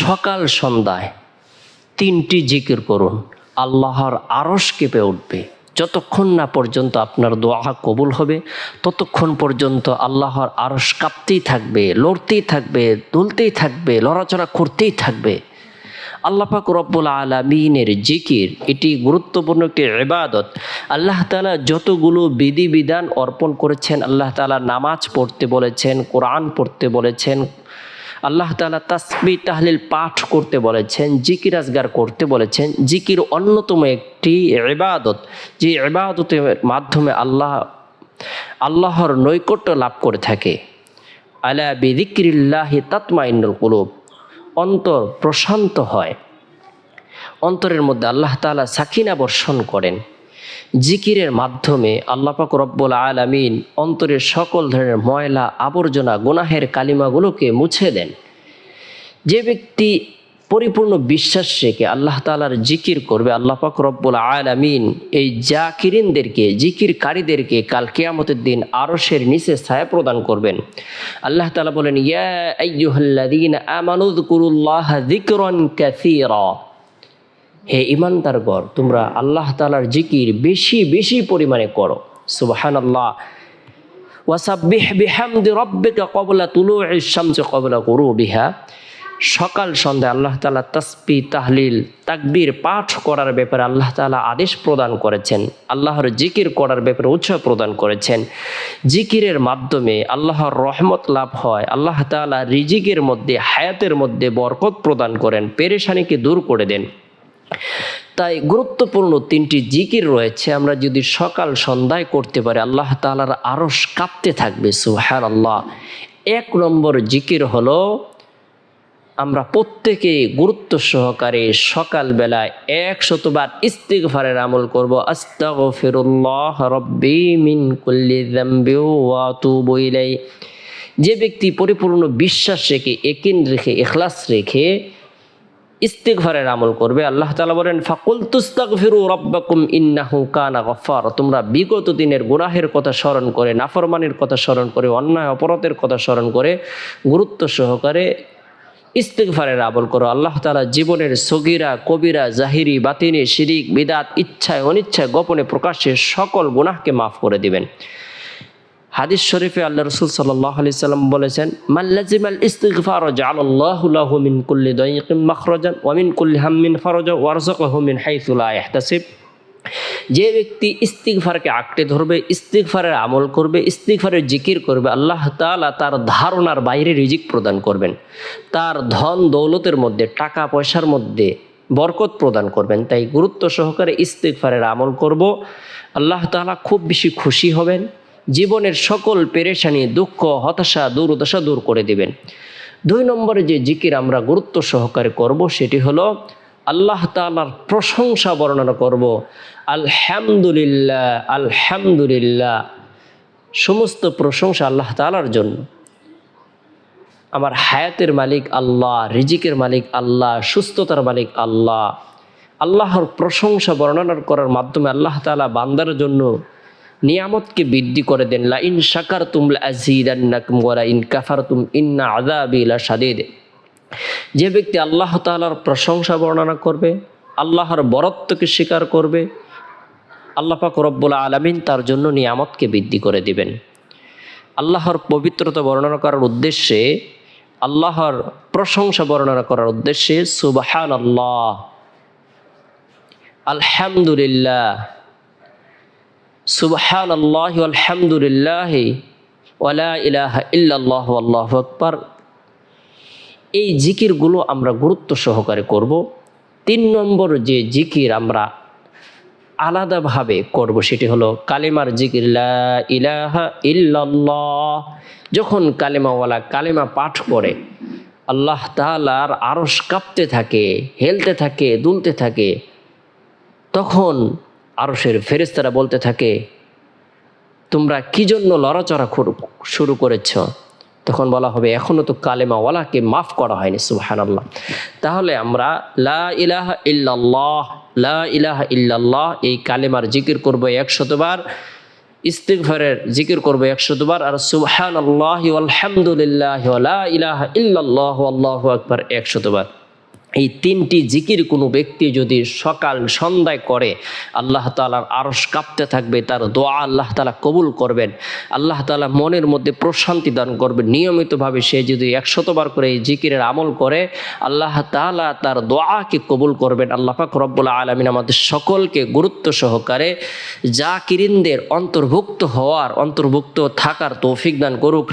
সকাল সন্ধ্যায় তিনটি জিকির করুন। আল্লাহর আরস কেঁপে উঠবে। যতক্ষণ না পর্যন্ত আপনার দোয়া কবুল হবে, ততক্ষণ পর্যন্ত আল্লাহর আরস কাঁপতেই থাকবে, লড়তেই থাকবে, দুলতেই থাকবে, লড়াচড়া করতেই থাকবে। আল্লাহ পাক রব্বুল আলমিনের জিকির এটি গুরুত্বপূর্ণ একটি ইবাদত। আল্লাহ তালা যতগুলো বিধিবিধান অর্পণ করেছেন, আল্লাহ তালা নামাজ পড়তে বলেছেন, কোরআন পড়তে বলেছেন আল্লাহ তালা তাসবি তাহলিল পাঠ করতে বলেছেন, জিকির আজগার করতে বলেছেন। জিকির অন্যতম একটি ইবাদত, যে ইবাদতের মাধ্যমে আল্লাহ, আল্লাহর নৈকট্য লাভ করে থাকে। আলা বিদিক্রিল্লাহি তাতমাইনুল কুলুব, অন্তর প্রশান্ত হয়। অন্তরের মধ্যে আল্লাহ তালা সাকিনা বর্ষণ করেন। জিকিরের মাধ্যমে আল্লাপাক রব্বুল আলামিন অন্তরের সকল ধরনের ময়লা, আবর্জনা, গুনাহের কালিমাগুলোকে মুছে দেন। যে ব্যক্তি পরিপূর্ণ বিশ্বাস রেখে আল্লাহ তালার জিকির করবে, আল্লাহ পাক রব্বুল আলামিন এই জাকিরিনদেরকে, জিকিরকারীদেরকে কাল কেয়ামতের দিন আরশের নিচে ছায়া প্রদান করবেন। আল্লাহ তালা বলেন, ইয়া আইয়ুহাল্লাযীনা আমানু যকুরুল্লাহ যিকরান কাসীরা। হে ইমানদারগণ তোমরা আল্লাহ তালার জিকির বেশি বেশি পরিমাণে করো। সুবাহান আল্লাহ ওয়াসাব্বিহ বিহামদি রব্বিকা সকাল, সন্ধ্যায় আল্লাহ তালা তাসবি, তাহলিল, তাকবীর পাঠ করার ব্যাপারে আল্লাহ তালা আদেশ প্রদান করেছেন। আল্লাহর জিকির করার ব্যাপারে উৎসাহ প্রদান করেছেন। জিকিরের মাধ্যমে আল্লাহর রহমত লাভ হয়। আল্লাহ তালা রিজিকের মধ্যে, হায়াতের মধ্যে বরকত প্রদান করেন। পেরেশানিকে দূর করে দেন। তাই গুরুত্বপূর্ণ তিনটি জিকির রয়েছে। আমরা যদি সকাল সন্ধ্যায় করতে পারি, আল্লাহ তালার আরস কাঁপতে থাকবে সুহান আল্লাহ এক নম্বর জিকির হলো, আমরা প্রত্যেকে গুরুত্ব সহকারে সকালবেলায় একশতবার ইস্তিগফারের আমল করব, আস্তাগফিরুল্লাহ রব্বি মিন কুল্লি যে ব্যক্তি পরিপূর্ণ বিশ্বাস রেখে, একিন রেখে, এখলাস রেখে ইস্তিগফারের আমল করবে। আল্লাহ তালা বলেন ফাকুল তুস্তাগফিরু রাব্বাকুম ইন্নাহু কানা গফার তোমরা বিগত দিনের গুনাহের কথা স্মরণ করে, নাফরমানির কথা স্মরণ করে, অন্যায় অপরাধের কথা স্মরণ করে গুরুত্ব সহকারে ইস্তিগফারের আমল করো। আল্লাহ তালা জীবনের সগিরা, কবিরা, জাহিরি, বাতিনি, শিরিক, বিদাত, ইচ্ছায়, অনিচ্ছায় গোপনে প্রকাশ্যে সকল গুনাহকে মাফ করে দিবেন। হাদিস শরীফে আল্লাহ রসুল আলি সাল্লাম বলেছেন লাহু মিন কুল্লি কুল্লি মিন লা ইয়াহতাসিব যে ব্যক্তি ইস্তিকফারকে আঁকড়ে ধরবে ইস্তিকফারের আমল করবে ইস্তিকফারের জিকির করবে, আল্লাহ তাআলা তার ধারণার বাইরে রিজিক প্রদান করবেন। তার ধন দৌলতের মধ্যে, টাকা পয়সার মধ্যে বরকত প্রদান করবেন। তাই গুরুত্ব সহকারে ইস্তিকফারের আমল করব। আল্লাহ তাআলা খুব বেশি খুশি হবেন। জীবনের সকল পেরেশানি, দুঃখ, হতাশা, দুর্দশা দূর করে দিবেন। দুই নম্বরে যে জিকির আমরা গুরুত্ব সহকারে করব সেটি হলো, আল্লাহ তালার প্রশংসা বর্ণনা করব, আলহামদুলিল্লাহ আলহামদুলিল্লাহ। সমস্ত প্রশংসা আল্লাহ তালার জন্য। আমার হায়াতের মালিক আল্লাহ, রিজিকের মালিক আল্লাহ, সুস্থতার মালিক আল্লাহ। আল্লাহর প্রশংসা বর্ণনা করার মাধ্যমে আল্লাহ তালা বান্দার জন্য নিয়ামতকে বৃদ্ধি করে দেন। লা ইন শাকার তুম আজিদান্নাকুম ওয়ালা ইন কাফার তুম ইন্না আযাবি লা শাদীদ যে ব্যক্তি আল্লাহ তাআলার প্রশংসা বর্ণনা করবে, আল্লাহর বরত্বকে স্বীকার করবে, আল্লাহ পাক রব্বুল আলামিন তার জন্য নিয়ামতকে বৃদ্ধি করে দিবেন। আল্লাহর পবিত্রতা বর্ণনা করার উদ্দেশ্যে, আল্লাহর প্রশংসা বর্ণনা করার উদ্দেশ্যে সুবাহান আল্লাহ আলহামদুলিল্লাহ সুবহান আল্লাহ আলহামদুলিল্লাহ ওয়ালা ইলাহা ইল্লাল্লাহ আল্লাহু আকবার। এই জিকিরগুলো আমরা গুরুত্ব সহকারে করব। তিন নম্বর যে জিকির আমরা আলাদাভাবে করব সেটি হলো কালেমার জিকির ইলাহা ইল্লাল্লাহ। যখন কালেমাওয়ালা কালেমা পাঠ করে, আল্লাহ তাআলার আরস কাঁপতে থাকে, হেলতে থাকে, দুলতে থাকে, তখন আরশের ফেরেস্তারা বলতে থাকে, তোমরা কি জন্য লড়াচড়া শুরু করেছ? তখন বলা হবে এখনও তো কালেমাওয়ালাকে মাফ করা হয়নি সুবাহান আল্লাহ তাহলে আমরা, লা ইলাহা ইল্লাল্লাহ, লা এই কালেমার জিকির করব একশতবার ইস্তিগফারের জিকির করব একশতবার আর সুবহান আল্লাহ আলহামদুলিল্লাহ ইলাহা ইল্লাল্লাহ আল্লাহু আকবার একশতবার এই তিনটি জিকির কোনো ব্যক্তি যদি সকাল সন্ধ্যায় করে, আল্লাহ তালার আরস কাঁপতে থাকবে, তার দোয়া আল্লাহ তালা কবুল করবেন। আল্লাহ তালা মনের মধ্যে প্রশান্তি দান করবেন। নিয়মিতভাবে সে যদি একশতবার করে এই জিকিরের আমল করে, আল্লাহ তালা তার দোয়াকে কবুল করবেন। আল্লাহ পাক রব্বুল আলমিন আমাদের সকলকে গুরুত্ব সহকারে যা কিরিনদের অন্তর্ভুক্ত হওয়ার, অন্তর্ভুক্ত থাকার তৌফিক দান করুক।